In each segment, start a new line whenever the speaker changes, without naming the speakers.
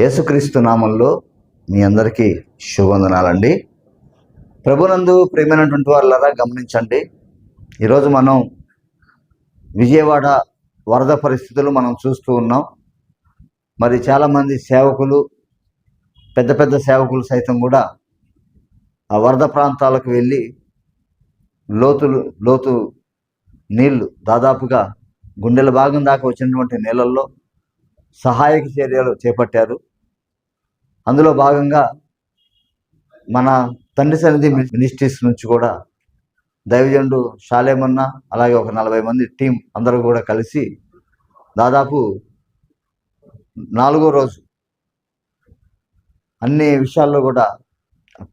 యేసుక్రీస్తు నామంలో మీ అందరికీ శుభవందనాలండి. ప్రభునందు ప్రేమైనటువంటి వాళ్ళరా గమనించండి. ఈరోజు మనం విజయవాడ వరద పరిస్థితులు మనం చూస్తూ ఉన్నాం. మరి చాలామంది సేవకులు పెద్ద పెద్ద సేవకులు సైతం కూడా ఆ వరద ప్రాంతాలకు వెళ్ళి లోతులు లోతు నీళ్ళు దాదాపుగా గుండెల భాగం దాకా వచ్చినటువంటి నీళ్ళల్లో సహాయక చర్యలు చేపట్టారు. అందులో భాగంగా మన తండ్రి సన్నిధి మినిస్ట్రీస్ నుంచి కూడా దైవజనుడు షాలేమన్న అలాగే ఒక నలభై మంది టీం అందరూ కూడా కలిసి దాదాపు నాలుగో రోజు అన్ని విషయాల్లో కూడా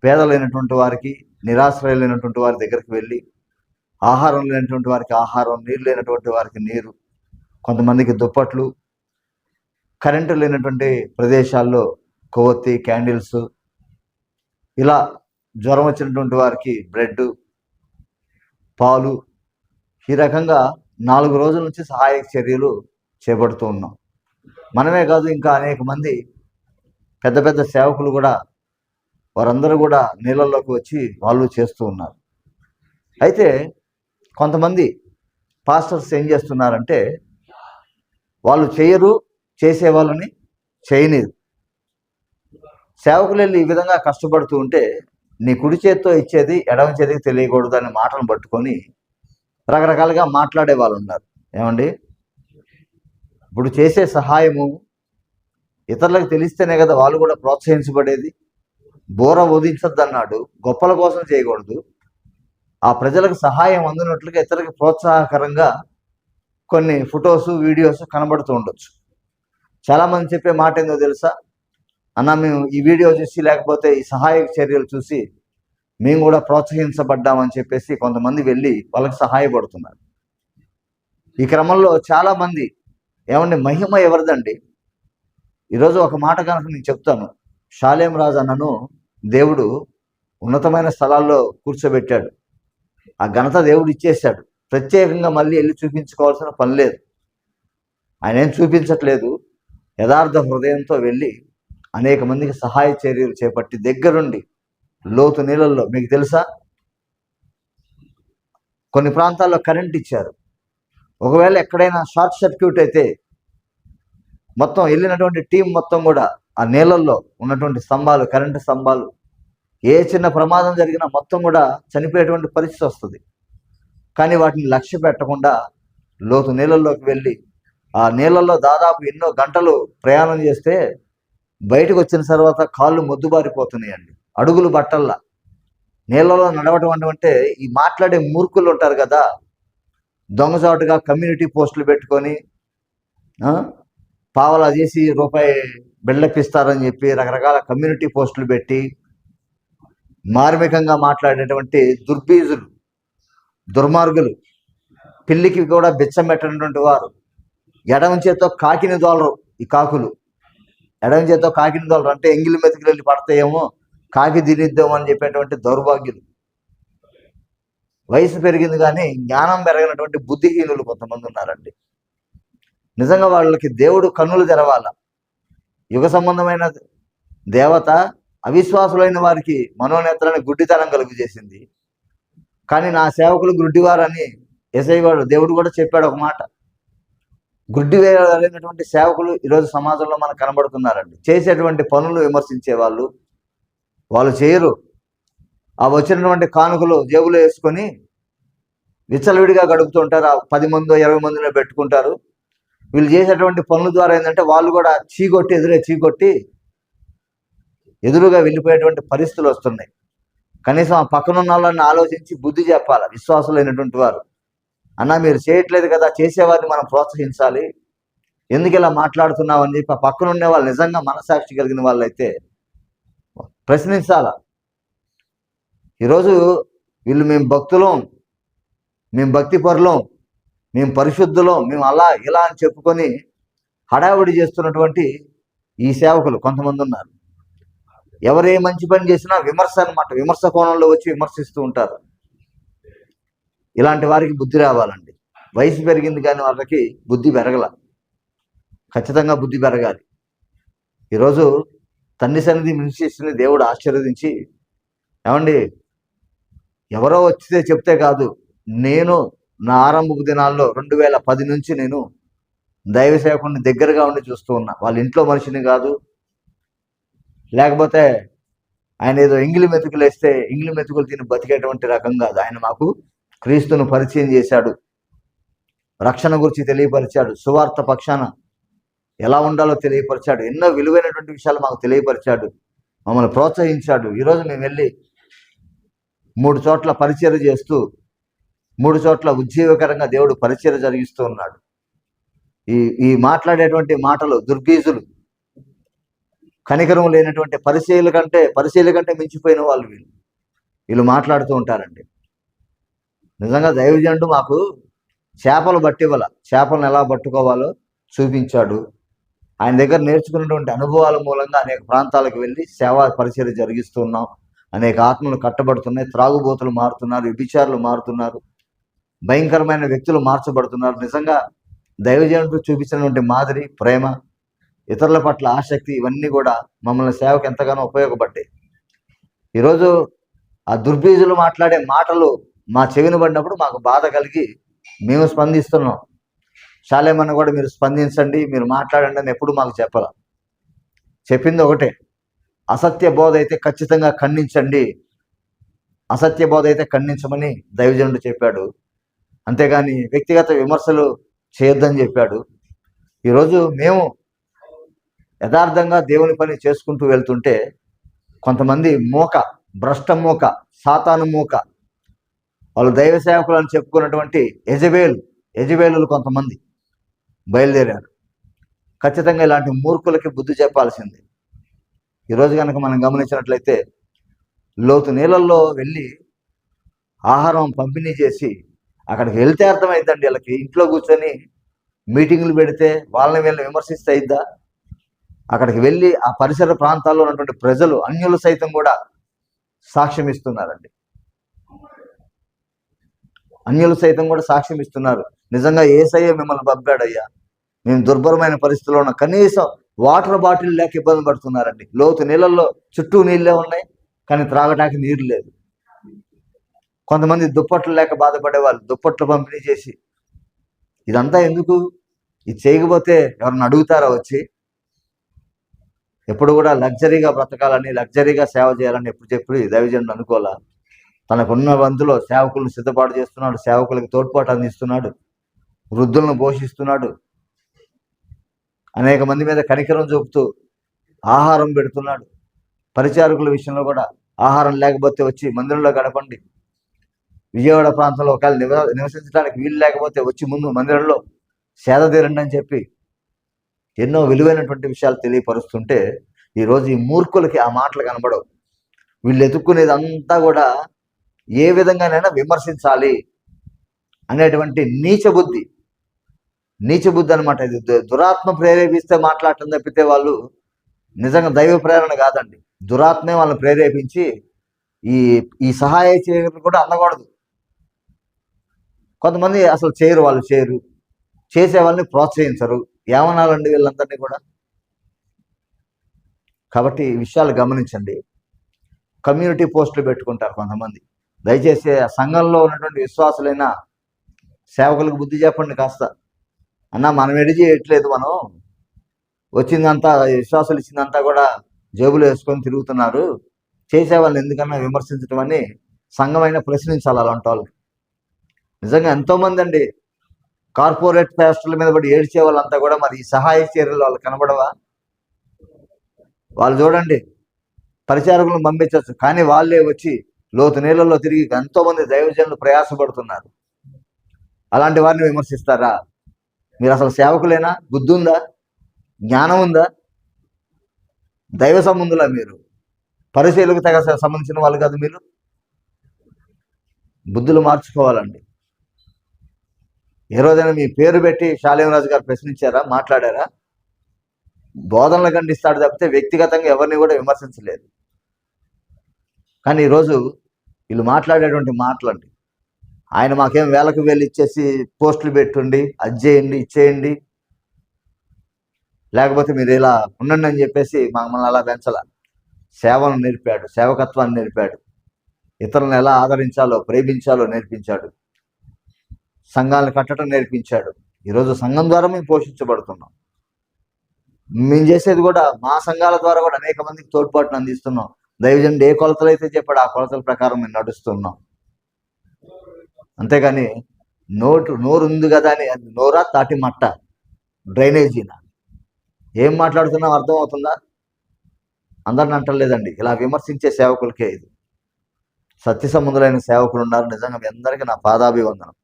పేదలైనటువంటి వారికి నిరాశ్రయులైనటువంటి వారి దగ్గరికి వెళ్ళి ఆహారం లేనటువంటి వారికి ఆహారం నీరు లేనటువంటి వారికి నీరు కొంతమందికి దుప్పట్లు కరెంటు లేనటువంటి ప్రదేశాల్లో కొవ్వొత్తి క్యాండిల్స్ ఇలా జ్వరం వచ్చినటువంటి వారికి బ్రెడ్ పాలు ఈ రకంగా నాలుగు రోజుల నుంచి సహాయక చర్యలు చేపడుతూ ఉన్నాం. మనమే కాదు ఇంకా అనేక మంది పెద్ద పెద్ద సేవకులు కూడా వారందరూ కూడా నీళ్ళల్లోకి వచ్చి వాళ్ళు చేస్తూ ఉన్నారు. అయితే కొంతమంది పాస్టర్స్ ఏం చేస్తున్నారంటే వాళ్ళు చేయరు చేసే వాళ్ళని చేయనీరు. సేవకులు వెళ్ళి ఈ విధంగా కష్టపడుతూ ఉంటే నీ కుడి చేత్తో ఇచ్చేది ఎడమ చేతికి తెలియకూడదు అనే మాటలను పట్టుకొని రకరకాలుగా మాట్లాడే వాళ్ళు ఉన్నారు. ఏమండి? ఇప్పుడు చేసే సహాయము ఇతరులకు తెలిస్తేనే కదా వాళ్ళు కూడా ప్రోత్సహించబడేది. బోర వదించద్దు అన్నాడు గొప్పల కోసం చేయకూడదు. ఆ ప్రజలకు సహాయం అందినట్లుగా ఇతరులకు ప్రోత్సాహకరంగా కొన్ని ఫొటోస్ వీడియోస్ కనబడుతూ ఉండొచ్చు. చాలామంది చెప్పే మాట ఏందో తెలుసా? అన్న మేము ఈ వీడియో చూసి లేకపోతే ఈ సహాయక చర్యలు చూసి మేము కూడా ప్రోత్సహించబడ్డామని చెప్పేసి కొంతమంది వెళ్ళి వాళ్ళకి సహాయపడుతున్నారు. ఈ క్రమంలో చాలామంది ఏమండి మహిమ ఎవరిదండి? ఈరోజు ఒక మాట కనుక నేను చెప్తాను. షాలేం రాజు అన్నను దేవుడు ఉన్నతమైన స్థలాల్లో కూర్చోబెట్టాడు. ఆ ఘనత దేవుడు ఇచ్చేశాడు. ప్రత్యేకంగా మళ్ళీ వెళ్ళి చూపించుకోవాల్సిన పని లేదు. ఆయన ఏం చూపించట్లేదు? యథార్థ హృదయంతో వెళ్ళి అనేక మందికి సహాయ చర్యలు చేపట్టి దగ్గరుండి లోతు నీళ్ళల్లో మీకు తెలుసా? కొన్ని ప్రాంతాల్లో కరెంట్ ఇచ్చారు. ఒకవేళ ఎక్కడైనా షార్ట్ సర్క్యూట్ అయితే మొత్తం వెళ్ళినటువంటి టీం మొత్తం కూడా ఆ నీళ్ళల్లో ఉన్నటువంటి స్తంభాలు కరెంటు స్తంభాలు ఏ చిన్న ప్రమాదం జరిగినా మొత్తం కూడా చనిపోయేటువంటి పరిస్థితి వస్తుంది. కానీ వాటిని లక్ష్య పెట్టకుండా లోతు నీళ్ళల్లోకి వెళ్ళి ఆ నీళ్ళల్లో దాదాపు ఎన్నో గంటలు ప్రయాణం చేస్తే బయటకు వచ్చిన తర్వాత కాళ్ళు మొద్దుబారిపోతున్నాయండి. అడుగులు బట్టల్లా నీళ్ళలో నడవటం అంటే ఈ మాట్లాడే మూర్ఖులు ఉంటారు కదా. దొంగచాటుగా కమ్యూనిటీ పోస్టులు పెట్టుకొని పావలా చేసి రూపాయి బిళ్ళపిస్తారని చెప్పి రకరకాల కమ్యూనిటీ పోస్టులు పెట్టి మార్మికంగా మాట్లాడేటువంటి దుర్బీజులు దుర్మార్గులు. పిల్లికి కూడా బిచ్చం పెట్టినటువంటి వారు. ఎడమ చేత్తో కాకిని దోలరు ఈ కాకులు. ఎడమ చేత్తో కాకిని దోలరు అంటే ఎంగిలి మెతుకులు వెళ్ళి పడతాయేమో కాకి తినిద్దాం అని చెప్పేటువంటి దౌర్భాగ్యులు. వయసు పెరిగింది కానీ జ్ఞానం పెరగినటువంటి బుద్ధిహీనులు కొంతమంది ఉన్నారండి. నిజంగా వాళ్ళకి దేవుడు కన్నులు తెరవాల. యుగ సంబంధమైన దేవత అవిశ్వాసులైన వారికి మనోనేత్రాన్ని గుడ్డితనం కలుగు చేసింది కానీ నా సేవకులు గుడ్డివారని ఎస్ఐ గారు దేవుడు కూడా చెప్పాడు ఒక మాట. గుడ్డి వేయగలిగినటువంటి సేవకులు ఈరోజు సమాజంలో మనకు కనబడుతున్నారండి. చేసేటువంటి పనులు విమర్శించే వాళ్ళు వాళ్ళు చేయరు. ఆ వచ్చినటువంటి కానుకలు జేబులో వేసుకొని విచ్చలవిడిగా గడుపుతుంటారు. ఆ పది మందో ఇరవై మందిలో పెట్టుకుంటారు. వీళ్ళు చేసేటువంటి పనుల ద్వారా ఏంటంటే వాళ్ళు కూడా చీకొట్టి ఎదురే చీకొట్టి ఎదురుగా వెళ్ళిపోయేటువంటి పరిస్థితులు వస్తున్నాయి. కనీసం ఆ పక్కన ఉన్న వాళ్ళని ఆలోచించి బుద్ధి చెప్పాలి విశ్వాసులైనటువంటి వారు. అన్న మీరు చేయట్లేదు కదా చేసేవారిని మనం ప్రోత్సహించాలి. ఎందుకు ఇలా మాట్లాడుతున్నావు అని చెప్పి పక్కన ఉండే వాళ్ళు నిజంగా మనసాక్షి కలిగిన వాళ్ళైతే ప్రశ్నించాల? ఈరోజు వీళ్ళు మేము భక్తులం మేము భక్తి పరులం మేము పరిశుద్ధులం మేము అలా ఇలా అని చెప్పుకొని హడావుడి చేస్తున్నటువంటి ఈ సేవకులు కొంతమంది ఉన్నారు. ఎవరే మంచి పని చేసినా విమర్శ అన్నమాట. విమర్శ కోణంలో వచ్చి విమర్శిస్తూ ఉంటారు. ఇలాంటి వారికి బుద్ధి రావాలండి. వయసు పెరిగింది కానీ వాళ్ళకి బుద్ధి పెరగల. ఖచ్చితంగా బుద్ధి పెరగాలి. ఈరోజు తండ్రి సన్నిధి మినిస్ట్రీస్ని దేవుడు ఆశీర్వదించి ఏమండి? ఎవరో వచ్చితే చెప్తే కాదు నేను నా ఆరంభపు దినాల్లో రెండు వేల పది నుంచి నేను దైవ సేవకుని దగ్గరగా ఉండి చూస్తూ ఉన్నా. వాళ్ళ ఇంట్లో మనిషిని కాదు. లేకపోతే ఆయన ఏదో ఇంగిలి మెతుకులు వేస్తే ఇంగిలి మెతుకులు తిని బతికేటువంటి రకం కాదు. ఆయన మాకు క్రీస్తును పరిచయం చేశాడు. రక్షణ గురించి తెలియపరిచాడు. సువార్త పక్షాన ఎలా ఉండాలో తెలియపరిచాడు. ఎన్నో విలువైనటువంటి విషయాలు మాకు తెలియపరిచాడు. మమ్మల్ని ప్రోత్సహించాడు. ఈరోజు మేము వెళ్ళి మూడు చోట్ల పరిచయం చేస్తూ మూడు చోట్ల ఉజ్జీవకరంగా దేవుడు పరిచయం జరిగిస్తూ ఉన్నాడు. ఈ ఈ మాట్లాడేటువంటి మాటలు దుర్బీజులు కనికరం లేనటువంటి పరిచయల కంటే పరిచయల కంటే మించిపోయిన వాళ్ళు వీళ్ళు. వీళ్ళు మాట్లాడుతూ ఉంటారండి. నిజంగా దైవజనుడు మాకు చేపలు పట్టివ్వాల. చేపలను ఎలా పట్టుకోవాలో చూపించాడు. ఆయన దగ్గర నేర్చుకున్నటువంటి అనుభవాల మూలంగా అనేక ప్రాంతాలకు వెళ్ళి సేవా పరిచయం జరిగిస్తున్నాం. అనేక ఆత్మలు కట్టబడుతున్నాయి. త్రాగుబోతులు మారుతున్నారు. విభిచారులు మారుతున్నారు. భయంకరమైన వ్యక్తులు మార్చబడుతున్నారు. నిజంగా దైవజనుడు చూపించినటువంటి మాదిరి ప్రేమ ఇతరుల పట్ల ఆసక్తి ఇవన్నీ కూడా మమ్మల్ని సేవకు ఎంతగానో ఉపయోగపడ్డాయి. ఈరోజు ఆ దుర్బీజులు మాట్లాడే మాటలు మా చెవిన పడినప్పుడు మాకు బాధ కలిగి మేము స్పందిస్తున్నాం. శాలేమన్న కూడా మీరు స్పందించండి మీరు మాట్లాడండి అని ఎప్పుడు మాకు చెప్పాల. చెప్పింది ఒకటే అసత్య బోధ అయితే ఖచ్చితంగా ఖండించండి. అసత్య బోధ అయితే ఖండించమని దైవజనుడు చెప్పాడు. అంతేగాని వ్యక్తిగత విమర్శలు చేయొద్దని చెప్పాడు. ఈరోజు మేము యథార్థంగా దేవుని పని చేసుకుంటూ వెళ్తుంటే కొంతమంది మూక భ్రష్ట మూక సాతాను మూక వాళ్ళు దైవ సేవకులు అని చెప్పుకున్నటువంటి యజబేలు యజబేలులు కొంతమంది బయలుదేరారు. ఖచ్చితంగా ఇలాంటి మూర్ఖులకి బుద్ధి చెప్పాల్సింది. ఈరోజు కనుక మనం గమనించినట్లయితే లోతు నీళ్ళల్లో వెళ్ళి ఆహారం పంపిణీ చేసి అక్కడికి వెళ్తే అర్థమైందండి వీళ్ళకి. ఇంట్లో కూర్చొని మీటింగులు పెడితే వాళ్ళని వీళ్ళని విమర్శిస్తే అయిద్దా? అక్కడికి వెళ్ళి ఆ పరిసర ప్రాంతాల్లో ఉన్నటువంటి ప్రజలు అన్యులు సైతం కూడా సాక్ష్యం ఇస్తున్నారండి అన్యులు సైతం కూడా సాక్ష్యం ఇస్తున్నారు. నిజంగా ఏసయ్య మిమ్మల్ని పంపాడయ్యా. మేము దుర్భరమైన పరిస్థితుల్లో ఉన్నా. కనీసం వాటర్ బాటిల్ లేక ఇబ్బంది పడుతున్నారండి. లోతు నీళ్ళల్లో చుట్టూ నీళ్ళే ఉన్నాయి కానీ త్రాగడానికి నీరు లేదు. కొంతమంది దుప్పట్లు లేక బాధపడే వాళ్ళు దుప్పట్లు పంపిణీ చేసి ఇదంతా ఎందుకు? ఇది చేయకపోతే ఎవరిని అడుగుతారా వచ్చి? ఎప్పుడు కూడా లగ్జరీగా బ్రతకాలని లగ్జరీగా సేవ చేయాలని ఎప్పుడు చెప్పి దైవజనుడు అనుకోవాలా తనకున్న వంతులో సేవకులను సిద్ధపాటు చేస్తున్నాడు సేవకులకు తోడ్పాటు అందిస్తున్నాడు వృద్ధులను పోషిస్తున్నాడు. అనేక మంది మీద కనికరం చూపుతూ ఆహారం పెడుతున్నాడు. పరిచారకుల విషయంలో కూడా ఆహారం లేకపోతే వచ్చి మందిరంలో గడపండి. విజయవాడ ప్రాంతంలో ఒకవేళ నివ నివసించడానికి వీలు లేకపోతే వచ్చి ముందు మందిరంలో సేద తీరండి అని చెప్పి ఎన్నో విలువైనటువంటి విషయాలు తెలియపరుస్తుంటే ఈరోజు ఈ మూర్ఖులకి ఆ మాటలు కనబడవు. వీళ్ళు ఎదుక్కునేది అంతా కూడా ఏ విధంగానైనా విమర్శించాలి అనేటువంటి నీచ బుద్ధి నీచ బుద్ధి అనమాట ఇది దురాత్మ ప్రేరేపిస్తే మాట్లాడటం తప్పితే వాళ్ళు నిజంగా దైవ ప్రేరణ కాదండి. దురాత్మే వాళ్ళని ప్రేరేపించి ఈ ఈ సహాయ చేయడం కూడా అందకూడదు. కొంతమంది అసలు చేయరు వాళ్ళు చేయరు. చేసే వాళ్ళని ప్రోత్సహించరు. ఏమనాలండి వీళ్ళందరినీ కూడా? కాబట్టి ఈ విషయాలు గమనించండి. కమ్యూనిటీ పోస్టులు పెట్టుకుంటారు కొంతమంది. దయచేసి ఆ సంఘంలో ఉన్నటువంటి విశ్వాసులైన సేవకులకు బుద్ధి చెప్పండి కాస్త. అన్న మనం ఎడి చేయట్లేదు మనం. వచ్చిందంతా విశ్వాసులు ఇచ్చిందంతా కూడా జేబులు వేసుకొని తిరుగుతున్నారు. చేసే వాళ్ళని ఎందుకన్నా విమర్శించడం అని సంఘమైన ప్రశ్నించాలి అలాంటి వాళ్ళు నిజంగా ఎంతోమంది అండి కార్పొరేట్ పేస్టర్ల మీద పడి ఏడ్చే వాళ్ళంతా కూడా మరి ఈ సహాయ చర్యలు వాళ్ళు కనబడవా? వాళ్ళు చూడండి పరిచారకులను పంపించవచ్చు. కానీ వాళ్ళే వచ్చి లోతు నీళ్ళల్లో తిరిగి ఎంతోమంది దైవజనులు ప్రయాసపడుతున్నారు. అలాంటి వారిని విమర్శిస్తారా? మీరు అసలు సేవకులేనా? బుద్ధుందా జ్ఞానం ఉందా? దైవ సంబంధులా మీరు? పరిశీలకు తెగ సంబంధించిన వాళ్ళు కాదు మీరు? బుద్ధులు మార్చుకోవాలండి. ఏ రోజైనా మీ పేరు పెట్టి శాలేమరాజు గారు ప్రశ్నించారా? మాట్లాడారా? బోధనలు ఖండిస్తాడు తప్పితే వ్యక్తిగతంగా ఎవరిని కూడా విమర్శించలేదు. కానీ ఈరోజు వీళ్ళు మాట్లాడేటువంటి మాటలండి. ఆయన మాకేం వేలకు వేలు ఇచ్చేసి పోస్టులు పెట్టుండి అది చేయండి ఇచ్చేయండి లేకపోతే మీరు ఇలా ఉండండి అని చెప్పేసి మమ్మల్ని అలా పెంచాల. సేవను నేర్పాడు సేవకత్వాన్ని నేర్పాడు. ఇతరులను ఎలా ఆదరించాలో ప్రేమించాలో నేర్పించాడు. సంఘాలను కట్టడం నేర్పించాడు. ఈరోజు సంఘం ద్వారా మేము పోషించబడుతున్నాం. మేము చేసేది కూడా మా సంఘాల ద్వారా కూడా అనేక మందికి తోడ్పాటును అందిస్తున్నాం. దైవజనుడు ఏ కొలతలు అయితే చెప్పాడు ఆ కొలతల ప్రకారం మేము నడుస్తున్నాం. అంతేగాని నోటు నోరు ఉంది కదా అని నోరా తాటి మట్ట డ్రైనేజీనా ఏం మాట్లాడుతున్నాం అర్థం అవుతుందా అందరిని అంటలేదండి. ఇలా విమర్శించే సేవకులకే ఇది. సత్య సంబంధులైన సేవకులు ఉన్నారు. నిజంగా మీ అందరికీ నా పాదాభివందనం.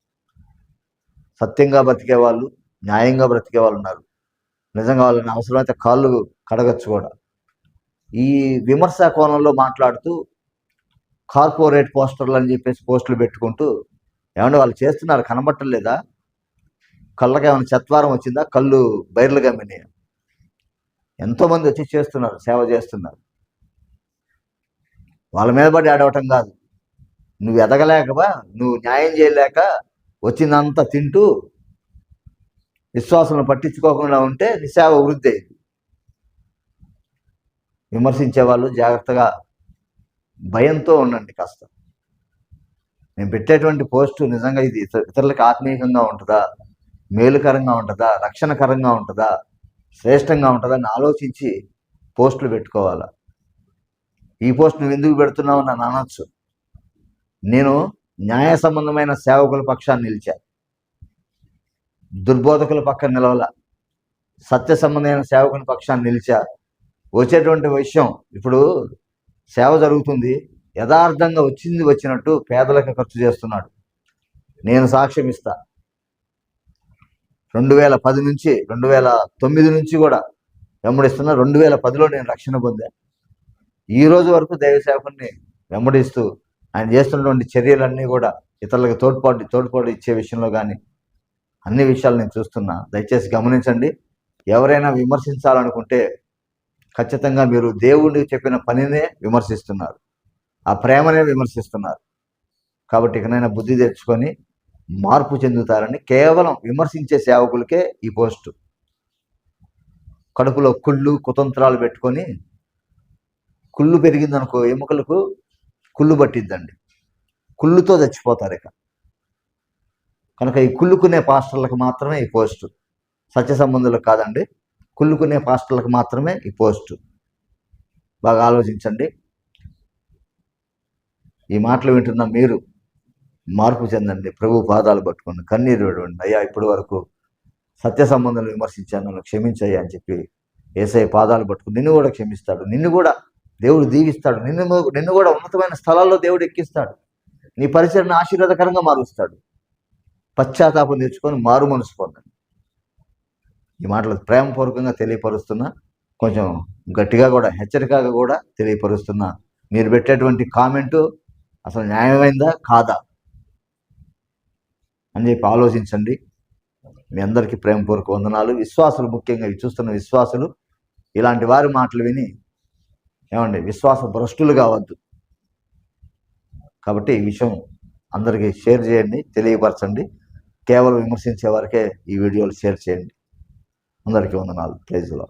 సత్యంగా బ్రతికే వాళ్ళు న్యాయంగా బ్రతికే వాళ్ళు ఉన్నారు. నిజంగా వాళ్ళని అవసరమైతే కాళ్ళు కడగచ్చు కూడా. ఈ విమర్శ కోణంలో మాట్లాడుతూ కార్పొరేట్ పోస్టర్లు అని చెప్పేసి పోస్టులు పెట్టుకుంటూ ఏమన్నా వాళ్ళు చేస్తున్నారు కనబట్టలేదా కళ్ళకి ఏమైనా చత్వారం వచ్చిందా? కళ్ళు బైర్లు గమ్మినాయి ఎంతోమంది వచ్చి చేస్తున్నారు సేవ చేస్తున్నారు. వాళ్ళ మీద పడి ఆడవటం కాదు. నువ్వు ఎదగలేకవా? నువ్వు న్యాయం చేయలేక వచ్చిందంతా తింటూ విశ్వాసం పట్టించుకోకుండా ఉంటే నీ సేవ వృద్ధి అయింది విమర్శించే వాళ్ళు జాగ్రత్తగా భయంతో ఉండండి కాస్త. నేను పెట్టేటువంటి పోస్టు నిజంగా ఇది ఇతరులకు ఆత్మీయంగా ఉంటుందా? మేలుకరంగా ఉంటుందా? రక్షణకరంగా ఉంటుందా? శ్రేష్టంగా ఉంటుందా? అని ఆలోచించి పోస్టులు పెట్టుకోవాలా. ఈ పోస్ట్ నువ్వు ఎందుకు పెడుతున్నావు నన్ను అనొచ్చు. నేను న్యాయ సంబంధమైన సేవకుల పక్షాన్ని నిలిచా. దుర్బోధకుల పక్కన నిలవల. సత్య సంబంధమైన సేవకుల పక్షాన్ని నిలిచా. వచ్చేటువంటి విషయం. ఇప్పుడు సేవ జరుగుతుంది. యథార్థంగా వచ్చింది వచ్చినట్టు పేదలకు ఖర్చు చేస్తున్నాడు. నేను సాక్ష్యం ఇస్తా. రెండు వేల పది నుంచి రెండు వేల తొమ్మిది నుంచి కూడా వెంబడిస్తున్నా రెండు వేల పదిలో నేను రక్షణ పొందా ఈ రోజు వరకు దైవ సేవకుని వెంబడిస్తూ ఆయన చేస్తున్నటువంటి చర్యలన్నీ కూడా ఇతరులకు తోడ్పాటు తోడ్పాటు ఇచ్చే విషయంలో కానీ అన్ని విషయాలు నేను చూస్తున్నా. దయచేసి గమనించండి. ఎవరైనా విమర్శించాలనుకుంటే ఖచ్చితంగా మీరు దేవుడికి చెప్పిన పనినే విమర్శిస్తున్నారు. ఆ ప్రేమనే విమర్శిస్తున్నారు. కాబట్టి ఇకనైనా బుద్ధి తెచ్చుకొని మార్పు చెందుతారని కేవలం విమర్శించే సేవకులకే ఈ పోస్టు. కడుపులో కుళ్ళు కుతంత్రాలు పెట్టుకొని కుళ్ళు పెరిగిందనుకో ఎముకలకు కుళ్ళు పట్టిద్దండి. కుళ్ళుతో చచ్చిపోతారు ఇక. కనుక ఈ కుళ్ళుకునే పాస్టర్లకు మాత్రమే ఈ పోస్టు. సత్య సంబంధులకు కాదండి. కుళ్ళుకునే పాస్టర్లకు మాత్రమే ఈ పోస్టు. బాగా ఆలోచించండి. ఈ మాటలు వింటున్న మీరు మార్పు చెందండి. ప్రభు పాదాలు పట్టుకుని కన్నీరు విడవండి. అయ్యా ఇప్పటి వరకు సత్య సంబంధాలు విమర్శించాను నన్ను క్షమించయ్యా అని చెప్పి ఏసఐ పాదాలు పట్టుకుని నిన్ను కూడా క్షమిస్తాడు. నిన్ను కూడా దేవుడు దీవిస్తాడు. నిన్ను నిన్ను కూడా ఉన్నతమైన స్థలాల్లో దేవుడు ఎక్కిస్తాడు. నీ పరిచయను ఆశీర్వాదకరంగా మారుస్తాడు. పశ్చాత్తాపం తెచ్చుకొని మారు మనసు పొందండి. ఈ మాటలు ప్రేమపూర్వకంగా తెలియపరుస్తున్నా కొంచెం గట్టిగా కూడా హెచ్చరికగా కూడా తెలియపరుస్తున్నా. మీరు పెట్టేటువంటి కామెంటు అసలు న్యాయమైందా? కాదా? అని చెప్పి ఆలోచించండి. మీ అందరికీ ప్రేమపూర్వక వందనాలు. విశ్వాసులు ముఖ్యంగా చూస్తున్న విశ్వాసులు ఇలాంటి వారి మాటలు విని ఏమండి విశ్వాస భ్రష్టులు కావద్దు. కాబట్టి ఈ విషయం అందరికీ షేర్ చేయండి తెలియపరచండి. కేవలం విమర్శించే వారికే ఈ వీడియోలు షేర్ చేయండి. అందరికీ వందనాలు. ప్రైజ్లో